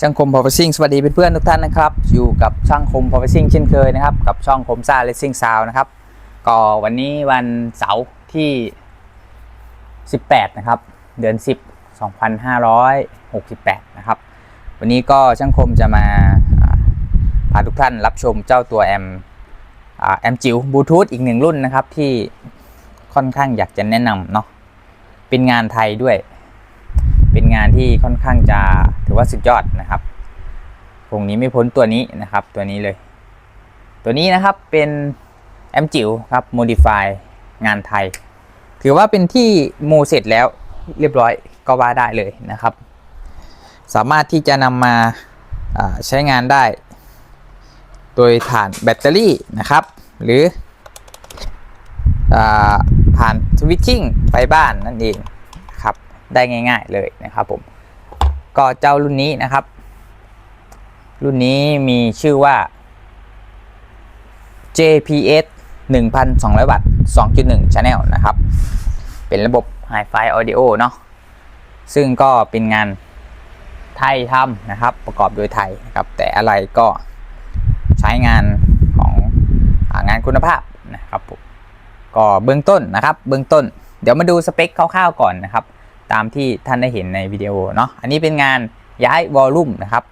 ช่างคมพอ w ซิ่งสวัสดีเพื่อนๆทุกท่านนะครับ อยู่กับช่างคมพอ w ซิ่งเช่นเคยนะครับ กับช่องคมซ่าเลสซิ่งซาวนะครับ ก็วันนี้วันเสาร์ที่ 18 นะครับ เดือน 10 2568 นะครับ วันนี้ก็ช่างคมจะมาพาทุกท่านรับชมเจ้าตัวแอมแอมจิ๋วบลูทูธอีกหนึ่งรุ่นนะครับที่ค่อนข้างอยากจะแนะนำเนาะเป็นงานไทยด้วย เป็นงานที่ค่อนข้างจะถือว่าสุดยอดนะครับคงนี้ไม่พ้นตัวนี้นะครับ ตัวนี้เลย ตัวนี้นะครับเป็นแอมจิ๋วครับ modify งานไทย ถือว่าเป็นที่โมเสร็จแล้วเรียบร้อยก็ว่าได้เลยนะครับ สามารถที่จะนำมาาใช้งานได้ โดยผ่านแบตเตอรี่นะครับ หรืออผ่านสวิตชิ่งไฟบ้านนั่นเอง ได้ง่าย ๆเลยนะครับผมก็เจ้ารุ่นนี้นะครับ รุ่นนี้มีชื่อว่า JPS 1,200 วัตต์ 2.1 Channel นะครับ เป็นระบบ Hi-Fi Audio เนาะ ซึ่งก็เป็นงานไทยทำนะครับ ประกอบโดยไทยนะครับ แต่อะไรก็ใช้งานของงานคุณภาพนะครับผม ก็เบื้องต้นนะครับ เบื้องต้น เดี๋ยวมาดูสเปคคร่าวๆก่อนนะครับ ตามที่ท่านได้เห็นในวิดีโอเนาะอันนี้เป็นงานย้ายวอลลุ่มนะครับ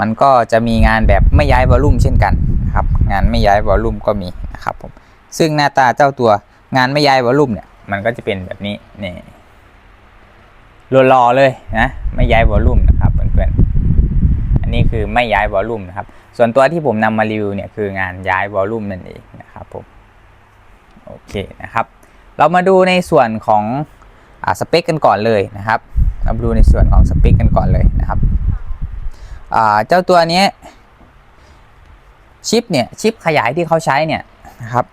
มันก็จะมีงานแบบไม่ย้ายวอลลุ่มเช่นกันนะครับงานไม่ย้ายวอลลุ่มก็มีนะครับผมซึ่งหน้าตาเจ้าตัวงานไม่ย้ายวอลลุ่มเนี่ยมันก็จะเป็นแบบนี้นี่รอๆเลยนะไม่ย้ายวอลลุ่มนะครับเพื่อนๆอันนี้คือไม่ย้ายวอลลุ่มนะครับ ส่วนตัวที่ผมนำมารีวิวเนี่ยคืองานย้ายวอลลุ่มนั่นเองนะครับผมโอเคนะครับ เรามาดูในส่วนของ สเปคกันก่อนเลยนะครับเราดูในส่วนของสเปคกันก่อนเลยนะครับเจ้าตัวนี้ชิปเนี่ยชิปขยายที่เขาใช้เนี่ยนะครับ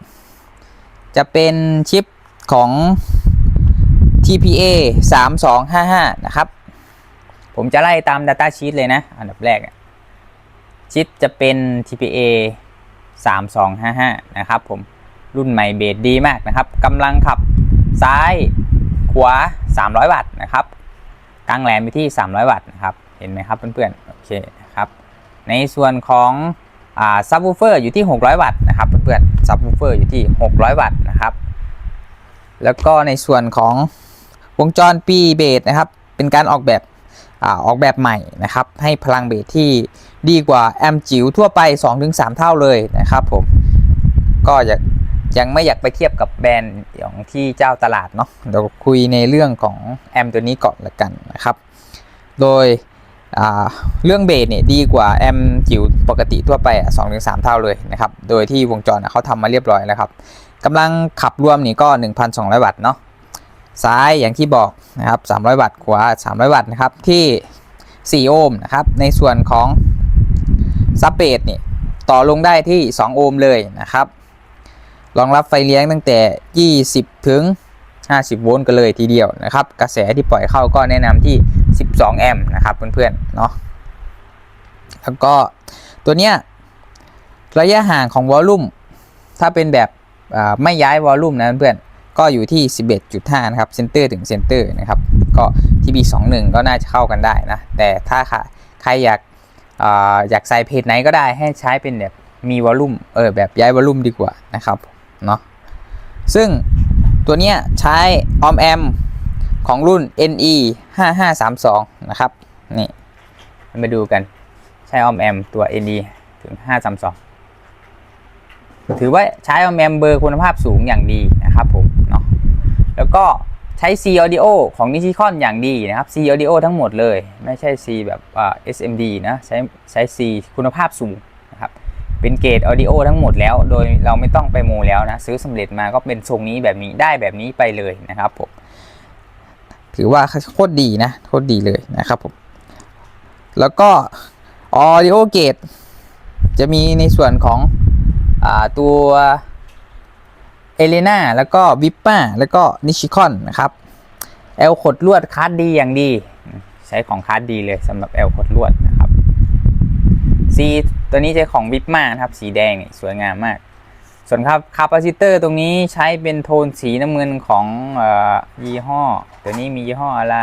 จะเป็นชิปของ TPA 3255 นะครับ ผมจะไล่ตาม Data Sheet เลยนะ อันดับแรกชิปจะเป็น TPA 3255 นะครับผมรุ่นใหม่เบสดีมากนะครับกำลังขับซ้าย ขว300 วัตต์นะครับกลางแหลมไปที่ 300 วัตต์นะครับเห็นไหมครับเพื่อนๆโอเคนะครับในส่วนของอ่าซับวูเฟอร์อยู่ที่ 600 วัตต์นะครับเพื่อนๆซับวูเฟอร์อยู่ที่ 600 วัตต์นะครับแล้วก็ในส่วนของวงจรปีเบสนะครับเป็นการออกแบบอาออกแบบใหม่นะครับให้พลังเบสที่ดีกว่าแอมจิ๋วทั่วไป 2-3 เท่าเลยนะครับผมก็อยาก ยังไม่อยากไปเทียบกับแบรนด์ของที่เจ้าตลาดเนาะเดี๋ยวคุยในเรื่องของแอมตัวนี้ก่อนละกันนะครับ โดยเรื่องเบสเนี่ยดีกว่าแอมจิ๋วปกติทั่วไปอะสองถึงสามเท่าเลยนะครับ โดยที่วงจรเขาทำมาเรียบร้อยแล้วครับกำลังขับรวมนี่ก็ 1,200 วัตต์เนาะซ้ายอย่างที่บอกนะครับ 300 วัตต์ขวา 300 วัตต์นะครับที่ 4 โอห์มนะครับ ในส่วนของซับเบสเนี่ยต่อลงได้ที่ 2 โอห์มเลยนะครับ รองรับไฟเลี้ยงตั้งแต่ 20 ถึง 50 โวลต์กันเลยทีเดียวนะครับ กระแสที่ปล่อยเข้าก็แนะนำที่ 12 แอมป์นะครับเพื่อนๆเนาะแล้วก็ตัวเนี้ยระยะห่างของวอลลุ่มถ้าเป็นแบบไม่ย้ายวอลลุ่มนะเพื่อนๆก็อยู่ที่ 11.5 นะครับเซนเตอร์ถึงเซนเตอร์นะครับก็ TB21 ก็น่าจะเข้ากันได้นะ แต่ถ้าใครอยากออยากใส่เพจไหนก็ได้ให้ใช้เป็นแบบมีวอลลุ่มเออแบบย้ายวอลลุ่มดีกว่านะครับ เนาะซึ่งตัวเนี้ยใช้ออมแอมของรุ่น NE 5532 นะครับ นี่มาดูกันใช้ออมแอมตัว NE ถึง 532 ถือว่าใช้ออมแอมเบอร์คุณภาพสูงอย่างดีนะครับผมเนาะแล้วก็ใช้ C Audio ของ Nichicon อย่างดีนะครับ C Audio ทั้งหมดเลย ไม่ใช่ C แบบอ่า SMD นะ ใช้ใช้ C คุณภาพสูง เป็นเกรด Audio ทั้งหมดแล้ว โดยเราไม่ต้องไปโมแล้วนะ ซื้อสำเร็จมาก็เป็นทรงนี้แบบนี้ได้แบบนี้ไปเลยนะครับผมถือว่าโคตรดีนะโคตรดีเลยนะครับผมแล้วก็ Audio Gate จะมีในส่วนของอตัวเอเลนาแล้วก็วิปป้าแล้วก็นิชิคอนนะครับแอลขดลวดคัสดีอย่างดี ใช้ของคัสดีเลยสำหรับแอลขดลวดนะ ซีตัวนี้ใช้ของวิปมานะครับ สีแดงนี่สวยงามมาก ส่วนครับคาปาซิเตอร์ตรงนี้ใช้เป็นโทนสีน้ำเงินของออยี่ห้อ ตัวนี้มียี่ห้ออะไร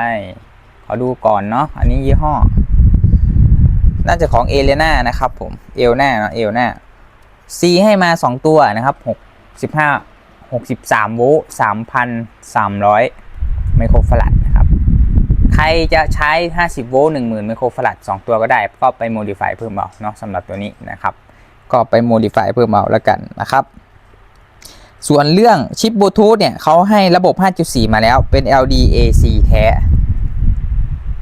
ขอดูก่อนเนาะอันนี้ยี่ห้อ น่าจะของเอเลน่านะครับผมเอลน่าเนาะเอลน่า C ให้มา 2 ตัวนะครับ65 63 โวลต์3,300 ไมโครฟาราดนะครับ ใครจะใช้ 50 โวลต์ 10,000 ไมโครฟาราด 2 ตัวก็ได้ ก็ไปโมดิฟายเพิ่มเอาเนาะสำหรับตัวนี้นะครับ ก็ไปโมดิฟายเพิ่มเอาแล้วกันนะครับ ส่วนเรื่องชิปบลูทูธเนี่ยเขาให้ระบบ 5.4 มาแล้วเป็น LD AC แท้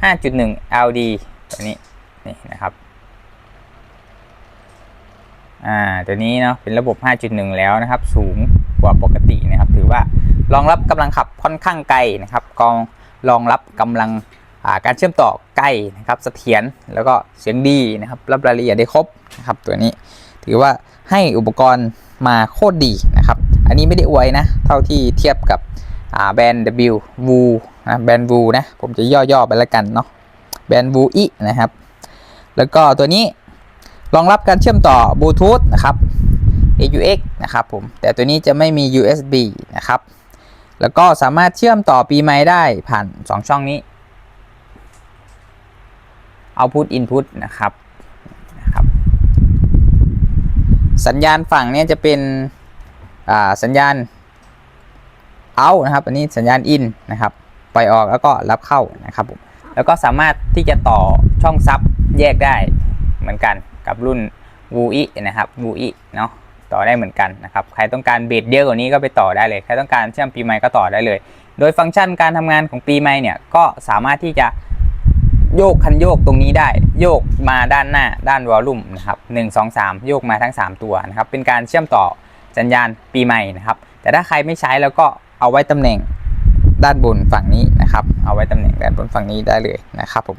5.1 LD ตัวนี้นี่นะครับอ่าตัวนี้เนาะเป็นระบบ 5.1 แล้วนะครับ สูงกว่าปกตินะครับ ถือว่ารองรับกำลังขับค่อนข้างไกลนะครับกอง รองรับกำลังาการเชื่อมต่อใกล้นะครับเสถียรแล้วก็เสียงดีนะครับรับรายละเอียดได้ครบนะครับตัวนี้ถือว่าให้อุปกรณ์มาโคตรดีนะครับ อันนี้ไม่ได้อวยนะ เท่าที่เทียบกับแบรนด์ W Wu นะแบรนด์ Wu นะผมจะย่อๆไปแล้วกันเนาะแบรนด์ Wu อีนะครับ แล้วก็ตัวนี้รองรับการเชื่อมต่อบลูทูธนะครับ AUX นะครับผม แต่ตัวนี้จะไม่มี USB นะครับ แล้วก็สามารถเชื่อมต่อปีไม้ได้ผ่าน 2 ช่องนี้ Output Input นะครับนะครับ สัญญาณฝั่งเนี้จะเป็นสัญญาณ out นะครับ อันนี้สัญญาณ in นะครับปล่อยออกแล้วก็รับเข้านะครับผมแล้วก็สามารถที่จะต่อช่องซับแยกได้เหมือนกันกับรุ่น w u i นะครับ w u i เนาะ ต่อได้เหมือนกันนะครับใครต้องการเบสเยอะกว่านี้ก็ไปต่อได้เลย ใครต้องการเชื่อมปีใหม่ก็ต่อได้เลย โดยฟังก์ชันการทำงานของปีใหม่เนี่ยก็สามารถที่จะโยกคันโยกตรงนี้ได้ โยกมาด้านหน้าด้านวอลลุ่มนะครับ1 2 3โยกมาทั้ง 3 ตัวนะครับเป็นการเชื่อมต่อสัญญาณปีใหม่นะครับแต่ถ้าใครไม่ใช้แล้วก็เอาไว้ตำแหน่งด้านบนฝั่งนี้นะครับเอาไว้ตำแหน่งด้านบนฝั่งนี้ได้เลยนะครับผม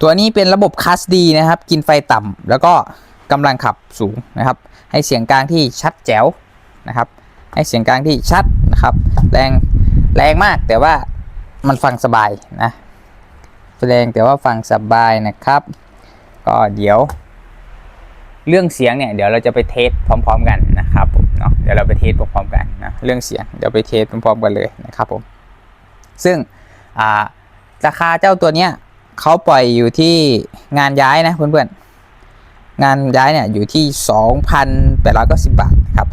ตัวนี้เป็นระบบคัสดีนะครับ กินไฟต่ำแล้วก็ กำลังขับสูงนะครับ ให้เสียงกลางที่ชัดแจ๋วนะครับ ให้เสียงกลางที่ชัดนะครับ แรงแรงมากแต่ว่ามันฟังสบายนะแรงแต่ว่าฟังสบายนะครับ ก็เดี๋ยว เรื่องเสียงเนี่ยเดี๋ยวเราจะไปเทสพร้อม ๆ กันนะครับผมเนาะเดี๋ยวเราไปเทสพร้อมๆกันนะเรื่องเสียงเดี๋ยวไปเทสพร้อมๆกันเลยนะครับผมซึ่งราคาเจ้าตัวเนี้ยเขาปล่อยอยู่ที่งานย้ายนะเพื่อนๆ งานย้ายเนี่ยอยู่ที่ 2,890 บาทนะครับ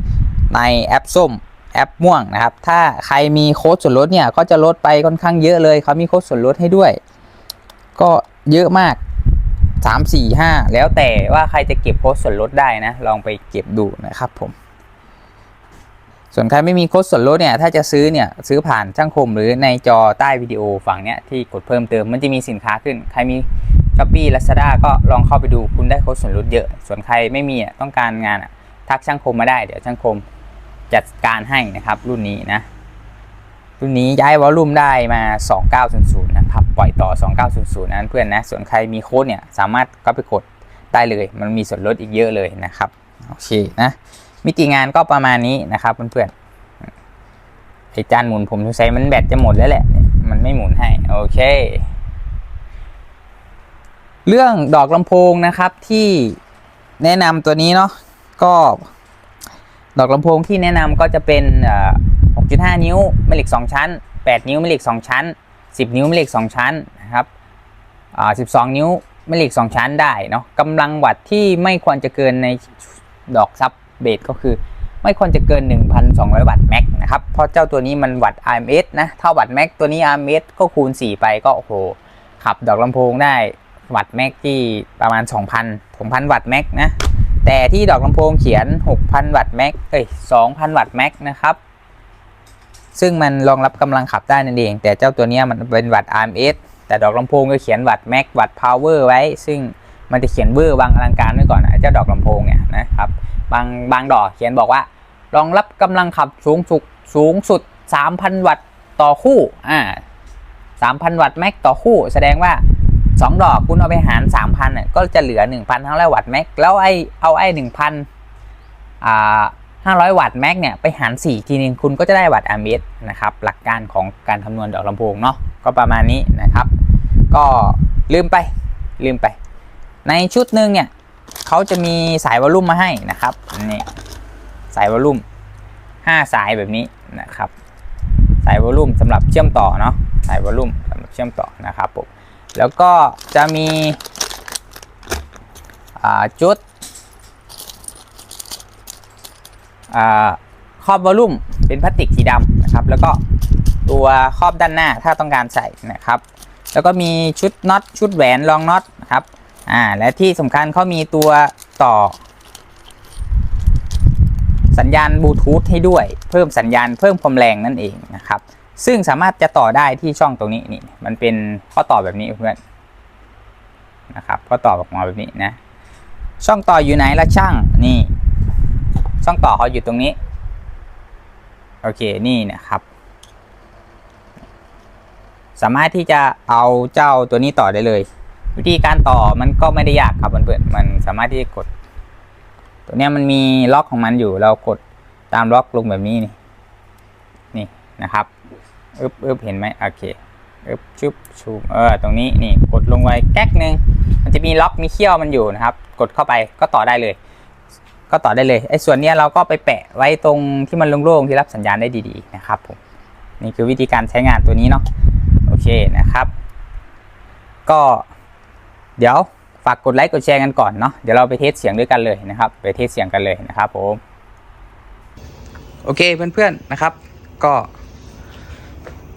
ในแอปส้มแอปม่วงนะครับ ถ้าใครมีโค้ดส่วนลดเนี่ยก็จะลดไปค่อนข้างเยอะเลยเขามีโค้ดส่วนลดให้ด้วย ก็เยอะมากสามสี่ห้าแล้วแต่ว่าใครจะเก็บโค้ดส่วนลดได้นะ ลองไปเก็บดูนะครับผม ส่วนใครไม่มีโค้ดส่วนลดเนี่ย ถ้าจะซื้อเนี่ยซื้อผ่านช่างคมหรือในจอใต้วิดีโอฝั่งเนี้ยที่กดเพิ่มเติมมันจะมีสินค้าขึ้น ใครมี s h อ p e e Lazada ก็ลองเข้าไปดูคุณได้โค้ดส่วนลดเยอะ ส่วนใครไม่มีอะต้องการงานอะทักช่างคมมาได้เดี๋ยวช่างคมจัดการให้นะครับรุ่นนี้นะ รุ่นนี้ย้ายวอลลุ่มได้มา 2900 นะครับ ปล่อยต่อ 2900 นั้นเพื่อนนะ ส่วนใครมีโค้ดเนี่ยสามารถก็ไปกดได้เลย มันมีส่วนลดอีกเยอะเลยนะครับ โอเคนะมิติงานก็ประมาณนี้นะครับเพื่อนๆไอจานหมุนผมสงสัยมันแบตจะหมดแล้วแหละ มันไม่หมุนให้ โอเค เรื่องดอกลำโพงนะครับที่แนะนำตัวนี้เนาะก็ดอกลำโพงที่แนะนำก็จะเป็น 6.5 นิ้วแม่เหล็ก 2 ชั้น 8 นิ้วแม่เหล็ก 2 ชั้น 10 นิ้วแม่เหล็ก 2 ชั้นนะครับ12 นิ้วแม่เหล็ก 2 ชั้นได้เนาะกำลังวัตต์ที่ไม่ควรจะเกินในดอกซับเบสก็คือไม่ควรจะเกิน 1,200 วัตต์แม็กนะครับ เพราะเจ้าตัวนี้มันวัตต์ RMS นะถ้าวัตต์แม็กตัวนี้ RMS ก็คูณ 4 ไปก็โอ้โหขับดอกลำโพงได้ วัตต์แม็กที่ประมาณ 2,000 2,000 วัตต์แม็กนะ แต่ที่ดอกลำโพงเขียน 6,000 วัตต์แม็กเอ้ย 2,000 วัตต์แม็กนะครับ ซึ่งมันรองรับกำลังขับได้นั่นเอง แต่เจ้าตัวเนี้ยมันเป็นวัตต์ RMS แต่ดอกลำโพงก็เขียนวัตต์แม็กวัตต์พาวเวอร์ไว้ ซึ่งมันจะเขียนเวอร์บางอลังการไว้ก่อนนะเจ้าดอกลำโพงเนี่ยนะครับ บางบางดอกเขียนบอกว่ารองรับกำลังขับสูงสุดสูงสุด 3,000 วัตต์ต่อคู่อ่า3,000 วัตต์แม็กต่อคู่ แสดงว่า 2ดอกคุณเอาไปหาร3,000น่ะก็จะเหลือ1,500วัตต์แม็กแล้วไอเอาไอ้1,000อ่า500วัตต์แม็กเนี่ยไปหาร4ทีนึงคุณก็จะได้วัตต์อาร์เมสนะครับ หลักการของการคำนวณดอกลำโพงเนาะก็ประมาณนี้นะครับ ก็ลืมไปลืมไป ในชุดหนึ่งเนี่ยเขาจะมีสายวอลลุ่มมาให้นะครับนี่สายวอลลุ่ม5สายแบบนี้นะครับสายวอลลุ่มสำหรับเชื่อมต่อเนาะสายวอลลุ่มสำหรับเชื่อมต่อนะครับผม แล้วก็จะมีจุดอครอบวอลลุ่มเป็นพลาสติกสีดำนะครับ แล้วก็ตัวครอบด้านหน้าถ้าต้องการใส่นะครับ แล้วก็มีชุดน็อตชุดแหวนรองน็อตนะครับอ่าและที่สำคัญเขามีตัวต่อ สัญญาณบลูทูธให้ด้วย เพิ่มสัญญาณเพิ่มความแรงนั่นเองนะครับ ซึ่งสามารถจะต่อได้ที่ช่องตรงนี้นี่ มันเป็นข้อต่อแบบนี้เพื่อนนะครับข้อต่อออกมาแบบนี้นะ ช่องต่ออยู่ไหนละช่างนี่ ช่องต่อเขาอยู่ตรงนี้ โอเคนี่นะครับ สามารถที่จะเอาเจ้าตัวนี้ต่อได้เลย วิธีการต่อมันก็ไม่ได้ยากครับเพื่อนๆมันสามารถที่จะกด ตัวนี้มันมีล็อกของมันอยู่เรากดตามล็อกลงแบบนี้นี่นี่นะครับ อึบอึบเห็นไหมโอเคอึบชุบชูเออตรงนี้นี่กดลงไว้แก๊กหนึ่งมันจะมีล็อกมีเขี้ยวมันอยู่นะครับ กดเข้าไปก็ต่อได้เลย ก็ต่อได้เลยไอ้ส่วนเนี้ยเราก็ไปแปะไว้ตรงที่มันโล่งๆที่รับสัญญาณได้ดีๆนะครับผมนี่คือวิธีการใช้งานตัวนี้เนาะโอเคนะครับ ก็เดี๋ยวฝากกดไลค์กดแชร์กันก่อนเนาะเดี๋ยวเราไปเทสเสียงด้วยกันเลยนะครับ ไปเทสเสียงกันเลยนะครับผมโอเคเพื่อนๆนะครับ ก็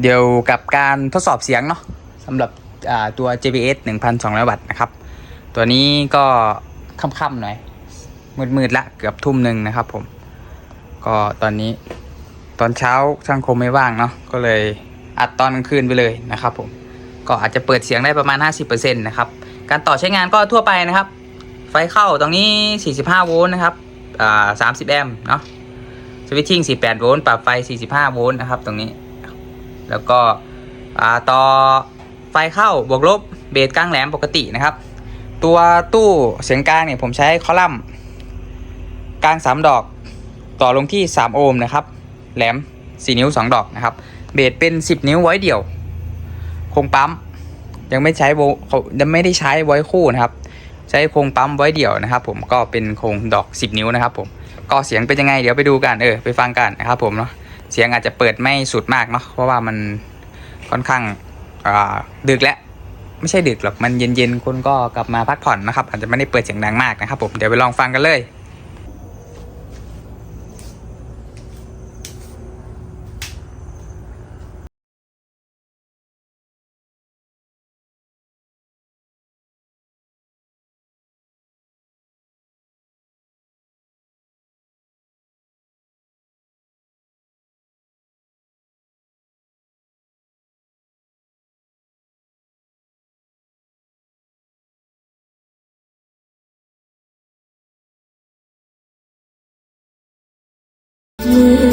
เดี๋ยวกับการทดสอบเสียงเนาะสำหรับตัว JBS 1,200 วัตต์นะครับ ตัวนี้ก็ค่ำๆหน่อย มืดๆละเกือบทุ่มหนึ่งนะครับผม ก็ตอนนี้ตอนเช้าช่างคมไม่ว่างเนาะก็เลยอัดตอนกลางคืนไปเลยนะครับผม ก็อาจจะเปิดเสียงได้ประมาณ 50%นะครับ การต่อใช้งานก็ทั่วไปนะครับ ไฟเข้าตรงนี้ 45 โวลต์นะครับอ่า30 แอมป์เนาะสวิตชิ่ง18โวลต์ปรับไฟ 45 โวลต์นะครับตรงนี้ แล้วก็ต่อไฟเข้าบวกลบเบสกลางแหลมปกตินะครับ ตัวตู้เสียงกลางเนี่ยผมใช้คอลัมน์กลาง 3 ดอก ต่อลงที่ 3 โอห์มนะครับ แหลม 4 นิ้ว 2 ดอกนะครับ เบสเป็น 10 นิ้วไว้เดี่ยวโครงปั๊มยังไม่ใช้โวเขายังไม่ได้ใช้ไว้คู่นะครับ ใช้โครงปั๊มไว้เดี่ยวนะครับ ผมก็เป็นโครงดอก 10 นิ้วนะครับ ผมก็เสียงเป็นยังไงเดี๋ยวไปดูกันเออไปฟังกันนะครับผมเนาะ เสียงอาจจะเปิดไม่สุดมากเนาะเพราะว่ามันค่อนข้างดึกแล้วไม่ใช่ดึกหรอกมันเย็นๆคุณก็กลับมาพักผ่อนนะครับ อาจจะไม่ได้เปิดเสียงดังมากนะครับผมเดี๋ยวไปลองฟังกันเลย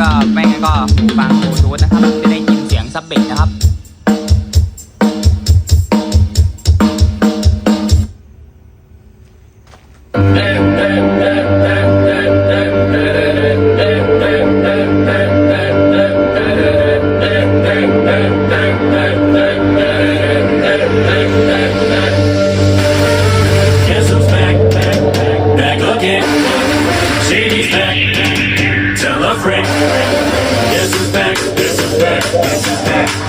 ก็ไม่งั้นก็หูฟังบลูทูธนะครับจะได้ยินเสียงซับเบสนะครับ friend. This is back, this is back, this is back.